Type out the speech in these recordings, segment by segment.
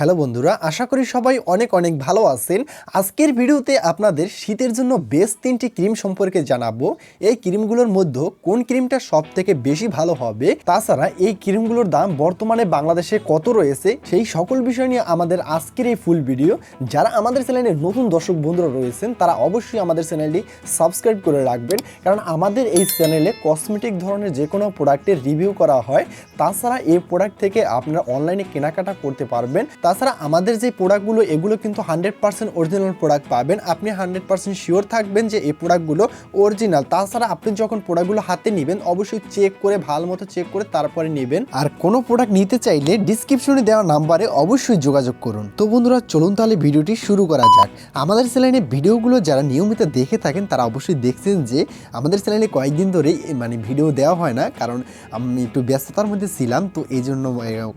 Hello বন্ধুরা, আশা করি সবাই অনেক অনেক ভালো আছেন। আজকের ভিডিওতে আপনাদের শীতের জন্য বেশ তিনটি ক্রিম সম্পর্কে জানাব। এই ক্রিমগুলোর মধ্যে কোন ক্রিমটা সব থেকে বেশি ভালো হবে? তাছাড়া এই ক্রিমগুলোর দাম বর্তমানে বাংলাদেশে কত রয়েছে? সেই সকল বিষয় নিয়ে আমাদের আজকের এই ফুল ভিডিও যারা আমাদের চ্যানেলে নতুন দর্শক বন্ধুরা রয়েছেন, তারা অবশ্যই আমাদের চ্যানেলটি সাবস্ক্রাইব করে রাখবেন। কারণ আমাদের এই চ্যানেলে কসমেটিক ধরনের যে কোনো প্রোডাক্টের রিভিউ করা হয়। তাছাড়া এই প্রোডাক্ট থেকে আপনারা অনলাইনে কেনাকাটা করতে পারবেন। তাছাড়া আমাদের যে প্রোডাক্টগুলো, এগুলো কিন্তু হান্ড্রেড পার্সেন্ট অরিজিনাল প্রোডাক্ট পাবেন। আপনি হান্ড্রেড পার্সেন্ট শিওর থাকবেন যে এই প্রোডাক্টগুলো অরিজিনাল তাছাড়া আপনি যখন প্রোডাক্টগুলো হাতে নেবেন, অবশ্যই চেক করে, ভালো মতো চেক করে তারপরে নেবেন। আর কোনো প্রোডাক্ট নিতে চাইলে ডিসক্রিপশনে দেওয়া নাম্বারে অবশ্যই যোগাযোগ করুন। তো বন্ধুরা, চলুন তাহলে ভিডিওটি শুরু করা যাক। আমাদের চ্যানেলে ভিডিওগুলো যারা নিয়মিত দেখে থাকেন, তারা অবশ্যই দেখছেন যে আমাদের চ্যানেলে কয়েকদিন ধরেই মানে ভিডিও দেওয়া হয় না, কারণ আমি একটু ব্যস্ততার মধ্যে ছিলাম, তো এই জন্য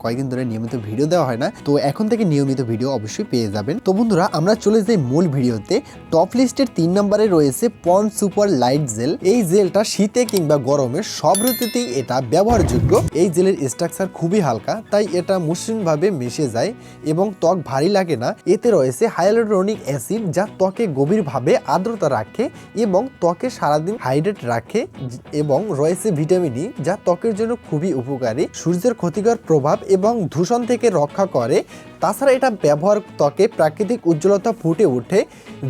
কয়েকদিন ধরে নিয়মিত ভিডিও দেওয়া হয় না। তো এখন থেকে নিয়মিত ভিডিও অবশ্যই পেয়ে যাবেন। তো বন্ধুরা, আমরা চলে যাই মূল ভিডিওতে। টপ লিস্টের তিন নম্বরে রয়েছে পন সুপার লাইট জেল এই জেলটা শীতে কিংবা গরমে সব ঋতুতেই এটা ব্যবহারযোগ্য। এই জেলের স্ট্রাকচার খুবই হালকা, তাই এটা মসৃণভাবে মিশে যায় এবং ত্বক ভারী লাগে না। এতে রয়েছে হাইলোরনিক অ্যাসিড যা ত্বকে গভীরভাবে আর্দ্রতা রাখে এবং ত্বকে সারাদিন হাইড্রেট রাখে এবং রয়েছে ভিটামিন ই যা ত্বকের জন্য খুবই উপকারী। সূর্যের ক্ষতিকর প্রভাব এবং দূষণ থেকে রক্ষা করে তাছাড়া এটা ব্যবহার ত্বকে প্রাকৃতিক উজ্জ্বলতা ফুটে ওঠে।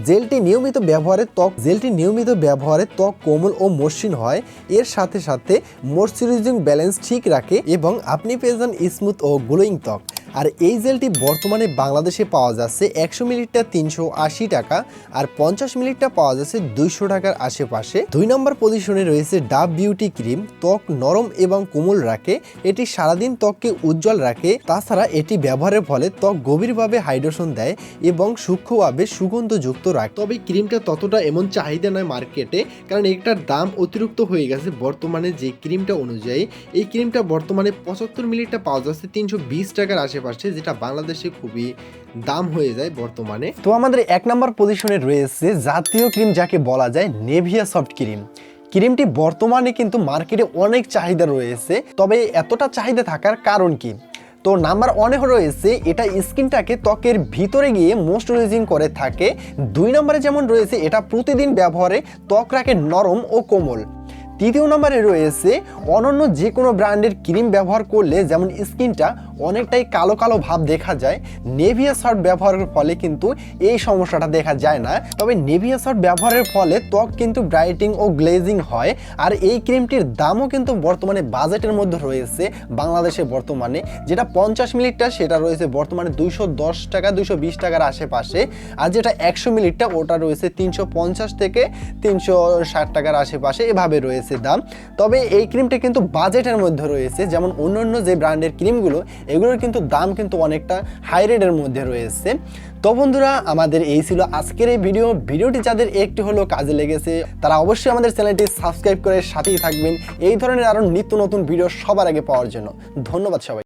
জেলটি নিয়মিত ব্যবহারে ত্বক, জেলটি নিয়মিত ব্যবহারে ত্বক কোমল ও মসৃণ হয়। এর সাথে সাথে ময়শ্চারাইজিং ব্যালেন্স ঠিক রাখে এবং আপনি পেয়ে যান স্মুথ ও গ্লোয়িং ত্বক। আর এই জেলটি বর্তমানে বাংলাদেশে পাওয়া যাচ্ছে একশো মিলিটটা তিনশো আশি টাকা আর পঞ্চাশ মিলিটটা পাওয়া যাচ্ছে দুইশো টাকার আশেপাশে। দুই নম্বর পজিশনে রয়েছে ডাব বিউটি ক্রিম, ত্বক নরম এবং কোমল রাখে, এটি সারাদিন ত্বককে উজ্জ্বল রাখে, তাছাড়া এটি ব্যবহারের ফলে ত্বক গভীরভাবে হাইড্রেশন দেয় এবং সূক্ষ্মভাবে সুগন্ধযুক্ত রাখে। তবে ক্রিমটা ততটা এমন চাহিদা নয় মার্কেটে, কারণ এটার দাম অতিরিক্ত হয়ে গেছে বর্তমানে যে ক্রিমটা অনুযায়ী। এই ক্রিমটা বর্তমানে পঁচাত্তর মিলিটটা পাওয়া যাচ্ছে তিনশো বিশ টাকার আশেপাশে। যেটা বাংলাদেশে খুবই দাম হয়ে যায় বর্তমানে। তো আমাদের এক নম্বর পজিশনে রয়েছে জাতীয় ক্রিম যাকে বলা যায় নেভিয়া সফট ক্রিম ক্রিমটি বর্তমানে কিন্তু মার্কেটে অনেক চাহিদা রয়েছে, তবে এতটা চাহিদা থাকার কারণ কি? তো নাম্বার ওয়ানে রয়েছে, এটা স্কিনটাকে ত্বকের ভিতরে গিয়ে ময়শ্চারাইজিং করে থাকে। দুই নম্বরে যেমন রয়েছে, এটা প্রতিদিন ব্যবহারে ত্বক রাখে নরম ও কোমল। তৃতীয় নম্বরে রয়েছে অনন্য যে কোনো ব্র্যান্ডের ক্রিম ব্যবহার করলে যেমন স্কিনটা অনেকটাই কালো কালো ভাব দেখা যায় নেভিয়া শর্ট ব্যবহারের ফলে কিন্তু এই সমস্যাটা দেখা যায় না। তবে নেভিয়া শর্ট ব্যবহারের ফলে ত্বক কিন্তু ব্রাইটিং ও গ্লেজিং হয় আর এই ক্রিমটির দামও কিন্তু বর্তমানে বাজেটের মধ্যে রয়েছে বাংলাদেশে বর্তমানে। যেটা পঞ্চাশ মিলিটটা সেটা রয়েছে বর্তমানে দুইশো দশ টাকা, দুইশো বিশ টাকার আশেপাশে। আর যেটা একশো মিলিটটা ওটা রয়েছে তিনশো পঞ্চাশ থেকে তিনশো ষাট টাকার আশেপাশে। এভাবে রয়েছে। দাম। তবে এই ক্রিমটা কিন্তু বাজেটের মধ্যে রয়েছে। যেমন অন্যান্য যে ব্র্যান্ডের ক্রিমগুলো, এগুলোর কিন্তু দাম কিন্তু অনেকটা হাই রেটের মধ্যে রয়েছে। তো বন্ধুরা, আমাদের এই ছিল আজকের এই ভিডিও। ভিডিওটি যাদের একটু হলেও কাজে লেগেছে, তারা অবশ্যই আমাদের চ্যানেলটি সাবস্ক্রাইব করে সাথেই থাকবেন। এই ধরনের আরও নিত্য নতুন ভিডিও সবার আগে পাওয়ার জন্য। ধন্যবাদ সবাই